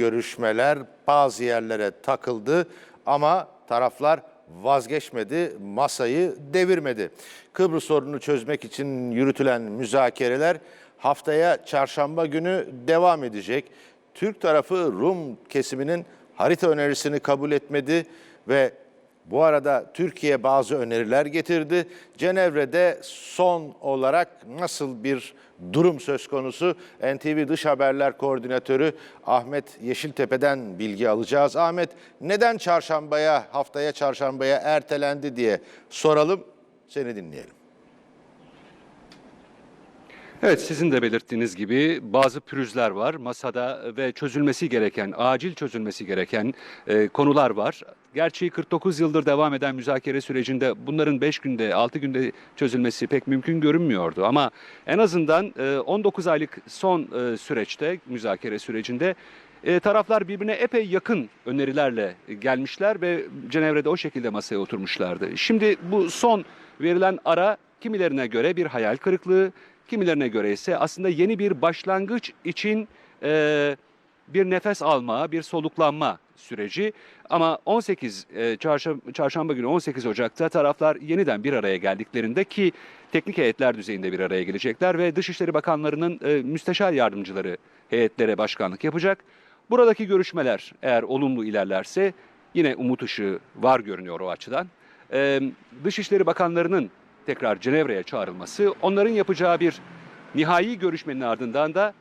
Görüşmeler bazı yerlere takıldı ama taraflar vazgeçmedi, masayı devirmedi. Kıbrıs sorununu çözmek için yürütülen müzakereler haftaya çarşamba günü devam edecek. Türk tarafı Rum kesiminin harita önerisini kabul etmedi ve bu arada Türkiye bazı öneriler getirdi. Cenevre'de son olarak nasıl bir durum söz konusu? NTV Dış Haberler Koordinatörü Ahmet Yeşiltepe'den bilgi alacağız. Ahmet neden çarşambaya, haftaya çarşambaya ertelendi diye soralım. Seni dinleyelim. Evet sizin de belirttiğiniz gibi bazı pürüzler var masada ve çözülmesi gereken, acil çözülmesi gereken e, konular var. Gerçi 49 yıldır devam eden müzakere sürecinde bunların 5 günde, 6 günde çözülmesi pek mümkün görünmüyordu. Ama en azından e, 19 aylık son e, süreçte, müzakere sürecinde e, taraflar birbirine epey yakın önerilerle gelmişler ve Cenevre'de o şekilde masaya oturmuşlardı. Şimdi bu son verilen ara kimilerine göre bir hayal kırıklığı, kimilerine göre ise aslında yeni bir başlangıç için e, bir nefes alma, bir soluklanma süreci. Ama 18 e, çarşamba, çarşamba günü 18 Ocak'ta taraflar yeniden bir araya geldiklerinde ki teknik heyetler düzeyinde bir araya gelecekler ve Dışişleri Bakanlarının e, müsteşar yardımcıları heyetlere başkanlık yapacak. Buradaki görüşmeler eğer olumlu ilerlerse yine umut ışığı var görünüyor o açıdan. Ee, Dışişleri Bakanlarının tekrar Cenevre'ye çağrılması, onların yapacağı bir nihai görüşmenin ardından da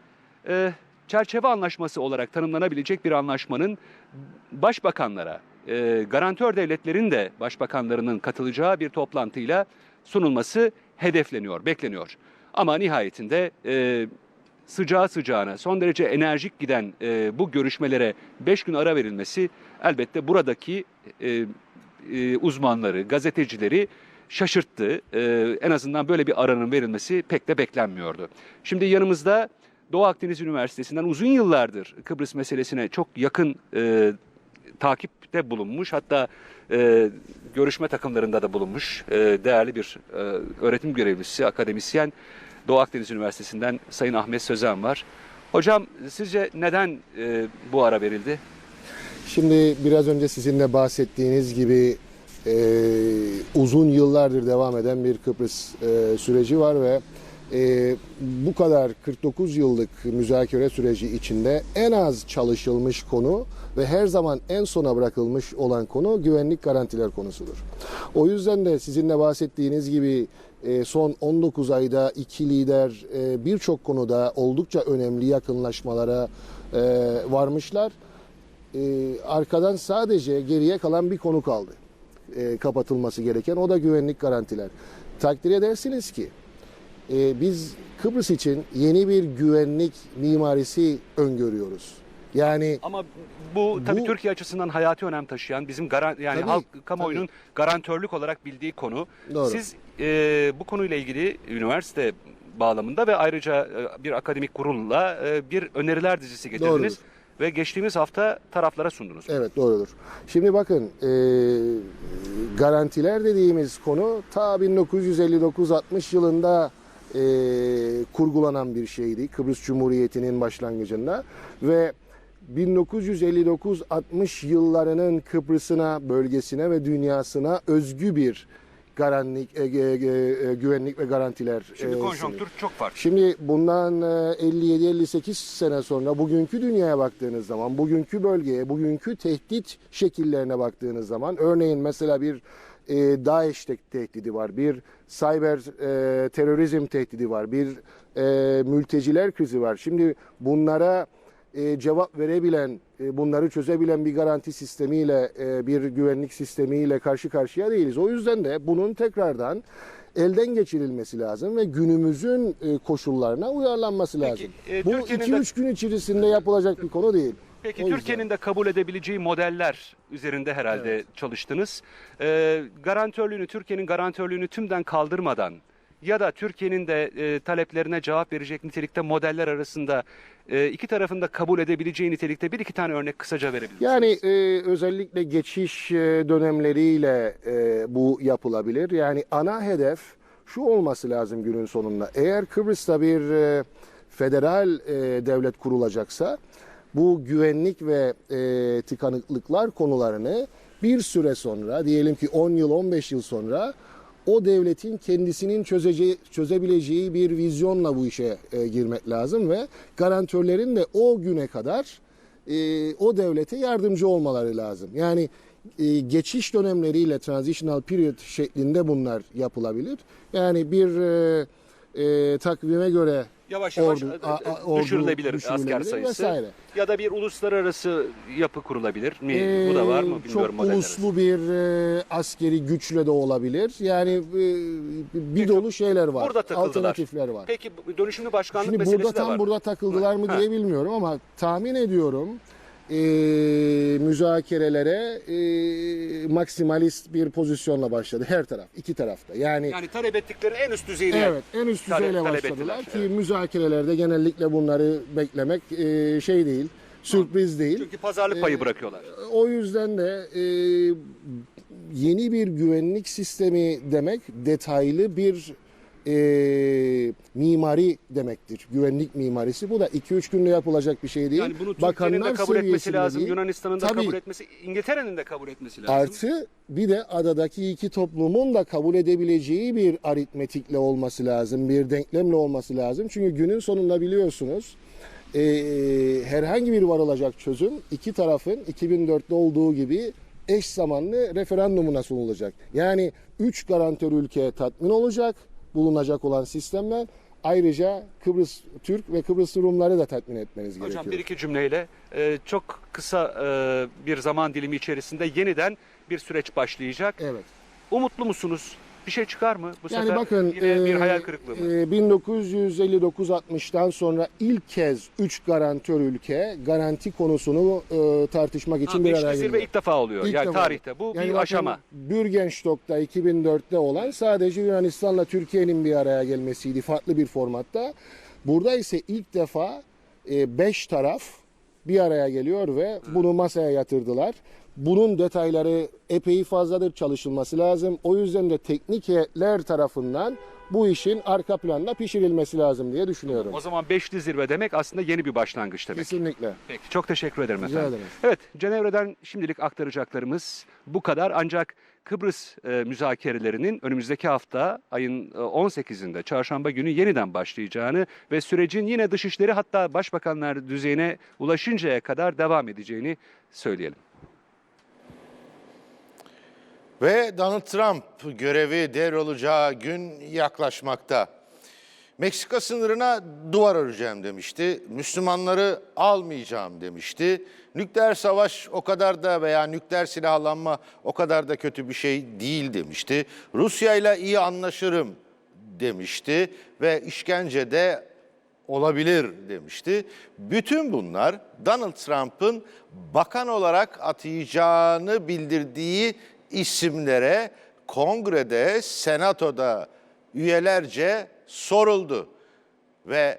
e, çerçeve anlaşması olarak tanımlanabilecek bir anlaşmanın başbakanlara, e, garantör devletlerin de başbakanlarının katılacağı bir toplantıyla sunulması hedefleniyor, bekleniyor. Ama nihayetinde e, sıcağı sıcağına son derece enerjik giden e, bu görüşmelere 5 gün ara verilmesi elbette buradaki e, e, uzmanları, gazetecileri şaşırttı. E, en azından böyle bir aranın verilmesi pek de beklenmiyordu. Şimdi yanımızda Doğu Akdeniz Üniversitesi'nden uzun yıllardır Kıbrıs meselesine çok yakın e, takipte bulunmuş hatta e, görüşme takımlarında da bulunmuş e, değerli bir e, öğretim görevlisi, akademisyen Doğu Akdeniz Üniversitesi'nden Sayın Ahmet Sözen var. Hocam sizce neden e, bu ara verildi? Şimdi biraz önce sizinle bahsettiğiniz gibi e, uzun yıllardır devam eden bir Kıbrıs e, süreci var ve e, bu kadar 49 yıllık müzakere süreci içinde en az çalışılmış konu ve her zaman en sona bırakılmış olan konu güvenlik garantiler konusudur. O yüzden de sizinle bahsettiğiniz gibi e, son 19 ayda iki lider e, birçok konuda oldukça önemli yakınlaşmalara e, varmışlar. E, arkadan sadece geriye kalan bir konu kaldı e, kapatılması gereken o da güvenlik garantiler. Takdir edersiniz ki e, biz Kıbrıs için yeni bir güvenlik mimarisi öngörüyoruz. Yani Ama bu tabii Bu- Türkiye açısından hayati önem taşıyan bizim garan, yani Tabii, halk kamuoyunun garantörlük olarak bildiği konu. Doğru. Siz e, bu konuyla ilgili üniversite bağlamında ve ayrıca e, bir akademik kurulla e, bir öneriler dizisi getirdiniz. Doğrudur. Ve geçtiğimiz hafta taraflara sundunuz. Evet doğrudur. Şimdi bakın e, garantiler dediğimiz konu ta 1959-60 yılında e, kurgulanan bir şeydi. Kıbrıs Cumhuriyeti'nin başlangıcında ve 1959-60 yıllarının Kıbrıs'ına, bölgesine ve dünyasına özgü bir garanlik, e, e, e, güvenlik ve garantiler. Şimdi e, konjonktür çok farklı. Şimdi bundan e, 57-58 sene sonra bugünkü dünyaya baktığınız zaman, bugünkü bölgeye, bugünkü tehdit şekillerine baktığınız zaman, örneğin mesela bir e, DAEŞ te- tehdidi var, bir cyber e, terörizm tehdidi var, bir e, mülteciler krizi var. Şimdi bunlara e, cevap verebilen, e, bunları çözebilen bir garanti sistemiyle, e, bir güvenlik sistemiyle karşı karşıya değiliz. O yüzden de bunun tekrardan elden geçirilmesi lazım ve günümüzün e, koşullarına uyarlanması Peki, lazım. e, Bu Türkiye'nin de- 2-3 gün içerisinde yapılacak bir konu değil. Peki yüzden. Türkiye'nin de kabul edebileceği modeller üzerinde herhalde çalıştınız. Ee, garantörlüğünü, Türkiye'nin garantörlüğünü tümden kaldırmadan ya da Türkiye'nin de e, taleplerine cevap verecek nitelikte modeller arasında e, iki tarafın da kabul edebileceği nitelikte bir iki tane örnek kısaca verebilir misiniz? Yani e, özellikle geçiş e, dönemleriyle e, bu yapılabilir. Yani ana hedef şu olması lazım günün sonunda. Eğer Kıbrıs'ta bir e, federal e, devlet kurulacaksa bu güvenlik ve e, tıkanıklıklar konularını bir süre sonra diyelim ki 10 yıl 15 yıl sonra o devletin kendisinin çözeceği, çözebileceği bir vizyonla bu işe e, girmek lazım ve garantörlerin de o güne kadar e, o devlete yardımcı olmaları lazım. Yani e, geçiş dönemleriyle transitional period şeklinde bunlar yapılabilir. Yani bir e, e, takvime göre Yavaş yavaş ordu- e, a- a- ordu düşürülebilir, düşürülebilir asker sayısı. vesaire. Ya da bir uluslararası yapı kurulabilir mi? Bu da var mı Ee, bilmiyorum Çok uluslu bir e, askeri güçle de olabilir. Yani e, bir dolu şeyler var. Burada takıldılar. Alternatifler var. Peki dönüşümlü başkanlık Şimdi meselesi burada de tam var. burada takıldılar mı Ha. diye bilmiyorum ama tahmin ediyorum e, müzakerelere e, maksimalist bir pozisyonla başladı her taraf, iki tarafta. Yani, Yani talep ettikleri en üst düzeyde. evet en üst talep- düzeyle talep başladılar ettiler, ki evet. müzakerelerde genellikle bunları beklemek e, şey değil, sürpriz değil. Çünkü pazarlık payı bırakıyorlar. O yüzden de e, yeni bir güvenlik sistemi demek detaylı bir e, mimari demektir. Güvenlik mimarisi. Bu da 2-3 günde yapılacak bir şey değil. Yani bunu Türkiye'nin de kabul etmesi lazım. Yunanistan'ın da Tabii, kabul etmesi, İngiltere'nin de kabul etmesi lazım. Artı bir de adadaki iki toplumun da kabul edebileceği bir aritmetikle olması lazım, bir denklemle olması lazım. Çünkü günün sonunda biliyorsunuz e, herhangi bir varılacak çözüm iki tarafın 2004'te olduğu gibi eş zamanlı referandumuna sunulacak. Yani üç garantör ülke tatmin olacak bulunacak olan sistemler. Ayrıca Kıbrıs Türk ve Kıbrıs Rumları da tatmin etmeniz Hocam gerekiyor. bir iki cümleyle e, çok kısa e, bir zaman dilimi içerisinde yeniden bir süreç başlayacak. Evet. Umutlu musunuz? Bir şey çıkar mı? Bu Yani sefer bakın yine bir e, hayal kırıklığı mı? e, 1959-60'tan sonra ilk kez 3 garantör ülke garanti konusunu e, tartışmak için Ha, bir araya geldi. ilk defa oluyor. İlk yani defa. tarihte bu Yani bir aşama. Bürgenstock'ta 2004'te olan sadece Yunanistan'la Türkiye'nin bir araya gelmesiydi farklı bir formatta. Burada ise ilk defa 5 taraf bir araya geliyor ve bunu masaya yatırdılar. Bunun detayları epey fazladır çalışılması lazım. O yüzden de teknik heyetler tarafından bu işin arka planda pişirilmesi lazım diye düşünüyorum. O zaman beşli zirve demek aslında yeni bir başlangıç demek. Kesinlikle. Peki çok teşekkür ederim Rica efendim. ederim. Evet Cenevre'den şimdilik aktaracaklarımız bu kadar ancak Kıbrıs e, müzakerelerinin önümüzdeki hafta ayın e, 18'inde çarşamba günü yeniden başlayacağını ve sürecin yine dışişleri hatta başbakanlar düzeyine ulaşıncaya kadar devam edeceğini söyleyelim. Ve Donald Trump görevi devrolacağı gün yaklaşmakta. Meksika sınırına duvar öreceğim demişti. Müslümanları almayacağım demişti. Nükleer savaş o kadar da veya nükleer silahlanma o kadar da kötü bir şey değil demişti. Rusya ile iyi anlaşırım demişti ve işkence de olabilir demişti. Bütün bunlar Donald Trump'ın bakan olarak atayacağını bildirdiği isimlere kongrede, senatoda üyelerce soruldu. Ve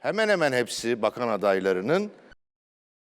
hemen hemen hepsi bakan adaylarının